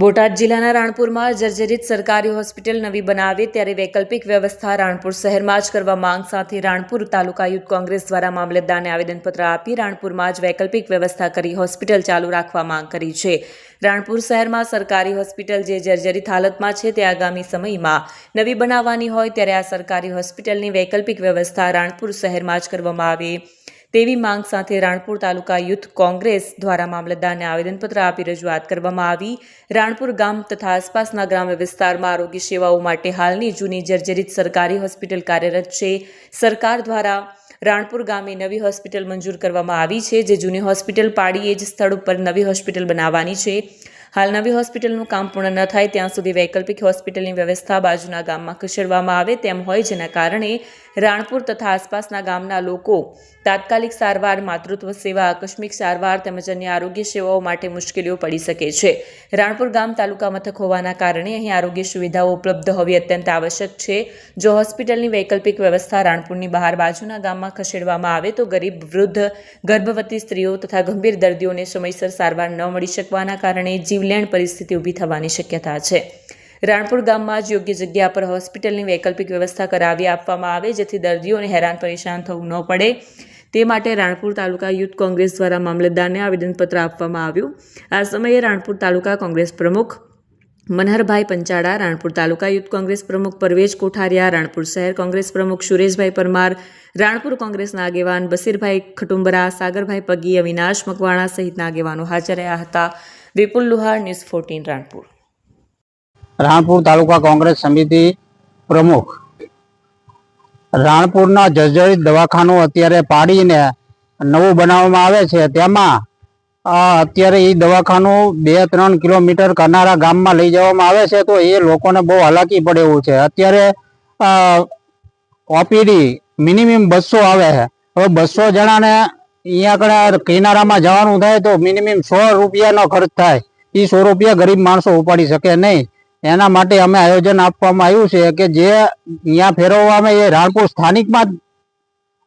બોટાદ જિલ્લાના રાણપુરમાં જર્જરિત સરકારી હોસ્પિટલ નવી બનાવે ત્યારે વૈકલ્પિક વ્યવસ્થા રાણપુર શહેરમાં જ કરવા માંગ સાથે રાણપુર તાલુકા યુથ કોંગ્રેસ દ્વારા મામલતદારને આવેદનપત્ર આપી રાણપુરમાં જ વૈકલ્પિક વ્યવસ્થા કરી હોસ્પિટલ ચાલુ રાખવા માંગ કરી છે. રાણપુર શહેરમાં સરકારી હોસ્પિટલ જે જર્જરિત હાલતમાં છે તે આગામી સમયમાં નવી બનાવવાની હોય ત્યારે આ સરકારી હોસ્પિટલની વૈકલ્પિક વ્યવસ્થા રાણપુર શહેરમાં જ કરવામાં આવે. તેવી માંગ સાથે રાણપુર તાલુકા યુથ કોંગ્રેસ દ્વારા મામલતદારને આવેદનપત્ર આપી રજૂઆત કરવામાં આવી. રાણપુર ગામ તથા આસપાસના ગ્રામ્ય વિસ્તારમાં આરોગ્ય સેવાઓ માટે હાલની જૂની જર્જરિત સરકારી હોસ્પિટલ કાર્યરત છે. સરકાર દ્વારા રાણપુર ગામે નવી હોસ્પિટલ મંજૂર કરવામાં આવી છે, જે જૂની હોસ્પિટલ પાડી એ જ સ્થળ ઉપર નવી હોસ્પિટલ બનાવવાની છે. હાલ નવી હોસ્પિટલનું કામ પૂર્ણ ન થાય, ત્યાં સુધી વૈકલ્પિક હોસ્પિટલની વ્યવસ્થા બાજુના ગામમાં ખસેડવામાં આવે તેમ હોય, જેના કારણે રાણપુર તથા આસપાસના ગામના લોકો તાત્કાલિક સારવાર, માતૃત્વ સેવા, આકસ્મિક સારવાર તેમજ અન્ય આરોગ્ય સેવાઓ માટે મુશ્કેલીઓ પડી શકે છે. રાણપુર ગામ તાલુકા મથક હોવાના કારણે અહીં આરોગ્ય સુવિધાઓ ઉપલબ્ધ હોવી અત્યંત આવશ્યક છે. જો હોસ્પિટલની વૈકલ્પિક વ્યવસ્થા રાણપુરની બહાર બાજુના ગામમાં ખસેડવામાં આવે તો ગરીબ, વૃદ્ધ, ગર્ભવતી સ્ત્રીઓ તથા ગંભીર દર્દીઓને સમયસર સારવાર ન મળી શકવાના કારણે જીવલેણ પરિસ્થિતિ ઊભી થવાની શક્યતા છે. રાણપુર ગામમાં જ યોગ્ય જગ્યા પર હોસ્પિટલની વૈકલ્પિક વ્યવસ્થા કરાવી આપવામાં આવે, જેથી દર્દીઓને હેરાન પરેશાન થવું ન પડે. તે માટે રાણપુર તાલુકા યુથ કોંગ્રેસ દ્વારા મામલતદારને આવેદનપત્ર આપવામાં આવ્યું. આ સમયે રાણપુર તાલુકા કોંગ્રેસ પ્રમુખ મનહરભાઈ પંચાળા, રાણપુર તાલુકા યુથ કોંગ્રેસ પ્રમુખ પરવેજ કોઠારિયા, રાણપુર શહેર કોંગ્રેસ પ્રમુખ સુરેશભાઈ પરમાર, રાણપુર કોંગ્રેસના આગેવાન બસીરભાઈ ખટુંબરા, સાગરભાઈ પગી, અવિનાશ મકવાણા સહિતના આગેવાનો હાજર રહ્યા હતા. Vipul Luhar, news fourteen, Ranpur. Ranpur taluka Congress સમિતિ પ્રમુખ. રાણપુરના જર્જરિત દવાખાનું અત્યારે પાડીને નવું બનાવવામાં આવે છે. તેમાં અત્યારે એ દવાખાનું બે ત્રણ કિલોમીટર કરનારા ગામમાં લઈ જવામાં આવે છે તો એ લોકોને બહુ હાલાકી પડે એવું છે. અત્યારે ઓપીડી મિનિમમ બસો આવે છે. હવે બસો જણાને અહીંયા આગળ કિનારામાં જવાનું થાય તો મિનિમમ સો રૂપિયાનો ખર્ચ થાય. એ સો રૂપિયા ગરીબ માણસો ઉપાડી શકે નહીં. એના માટે અમે આયોજન આપવામાં આવ્યું છે કે જે અહીંયા ફેરવવામાં એ રાણપુર સ્થાનિકમાં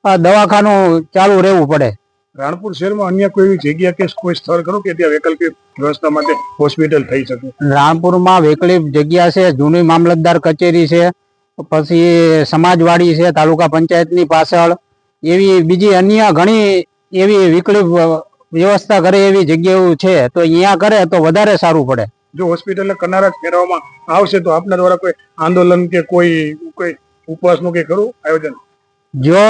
જ દવાખાનું ચાલુ રહેવું પડે. રાણપુર શહેરમાં અન્ય કોઈ જગ્યા કે કોઈ સ્થળ ખરું કે ત્યાં વૈકલ્પિક વ્યવસ્થા માટે હોસ્પિટલ થઈ શકે? રાણપુરમાં વૈકલ્પિક જગ્યા છે જૂની મામલતદાર કચેરી છે પછી સમાજવાડી છે તાલુકા પંચાયતની પાછળ એવી બીજી અન્ય ઘણી એવી વિકલ્પ વ્યવસ્થા કરે એવી જગ્યાઓ છે. તો અહીંયા કરે તો વધારે સારું પડે. જો હોસ્પિટલને કરનારા જ ફેરવવામાં આવશે તો આપના દ્વારા કોઈ આંદોલન કે કોઈ કોઈ ઉપવાસનું કે ખરું આયોજન? જો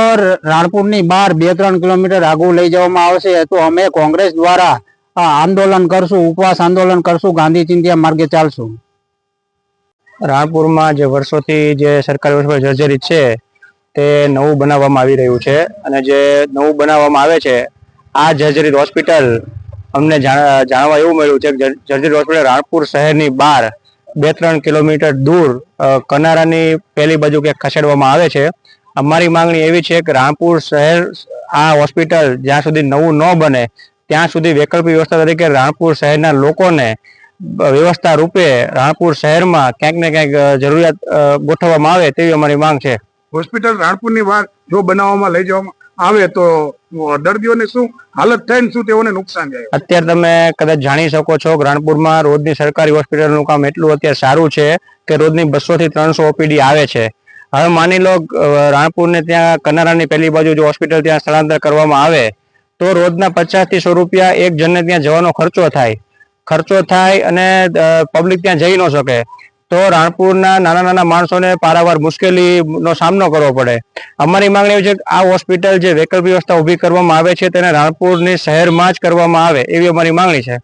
રાણપુરની બહાર બે ત્રણ કિલોમીટર આગળ લઈ જવામાં આવશે તો અમે કોંગ્રેસ દ્વારા આંદોલન કરશું ઉપવાસ આંદોલન કરશું ગાંધી ચિંધ્યા માર્ગે ચાલશું. રાણપુરમાં જે વર્ષોથી જે સરકારી હોસ્પિટલ જર્જરિત છે તે નવું બનાવવામાં આવી રહ્યું છે અને જે નવું બનાવવામાં આવે છે આ જર્જરિત હોસ્પિટલ અમને જાણ- જાણવા એવું મળ્યું છે કે જર્જર હોસ્પિટલ રાણપુર શહેરની બહાર બે ત્રણ કિલોમીટર દૂર કનારાની પેલી બાજુ ક્યાંક ખસેડવામાં આવે છે. અમારી માંગણી એવી છે કે રાણપુર શહેર આ હોસ્પિટલ જ્યાં સુધી નવું ન બને, ત્યાં સુધી વૈકલ્પિક વ્યવસ્થા તરીકે રાણપુર શહેરના લોકોને વ્યવસ્થા રૂપે રાણપુર શહેરમાં ક્યાંક ને ક્યાંક જરૂરિયાત ગોઠવવામાં આવે તેવી અમારી માંગ છે. હોસ્પિટલ રાણપુરની બહાર જો બનાવવામાં લઈ જવામાં આવે તો દર્દીઓને શું હાલત થાય ને શું તેઓને નુકસાન જાય? અત્યારે તમે કદાચ જાણી શકો છો કે રાણપુરમાં રોજની સરકારી હોસ્પિટલનું કામ એટલું અત્યારે સારું છે કે રોજની બસો થી ત્રણસો ઓપીડી આવે છે. હવે માની લો રાણપુર રાણપુરને ત્યાં કનારાની પેલી બાજુ જો હોસ્પિટલ ત્યાં સ્થળાંતર કરવામાં આવે, તો રોજના પચાસથી સો રૂપિયા એક જણને ત્યાં જવાનો ખર્ચો થાય. ખર્ચો થાય અને પબ્લિક ત્યાં જઈ ન શકે. તો રાણપુરના નાના નાના માણસોને પારાવાર મુશ્કેલીનો સામનો કરવો પડે. અમારી માંગણી એવી છે કે આ હોસ્પિટલ જે વૈકલ્પિક વ્યવસ્થા ઊભી કરવામાં આવે છે તેને રાણપુરની શહેરમાં જ કરવામાં આવે એવી અમારી માંગણી છે.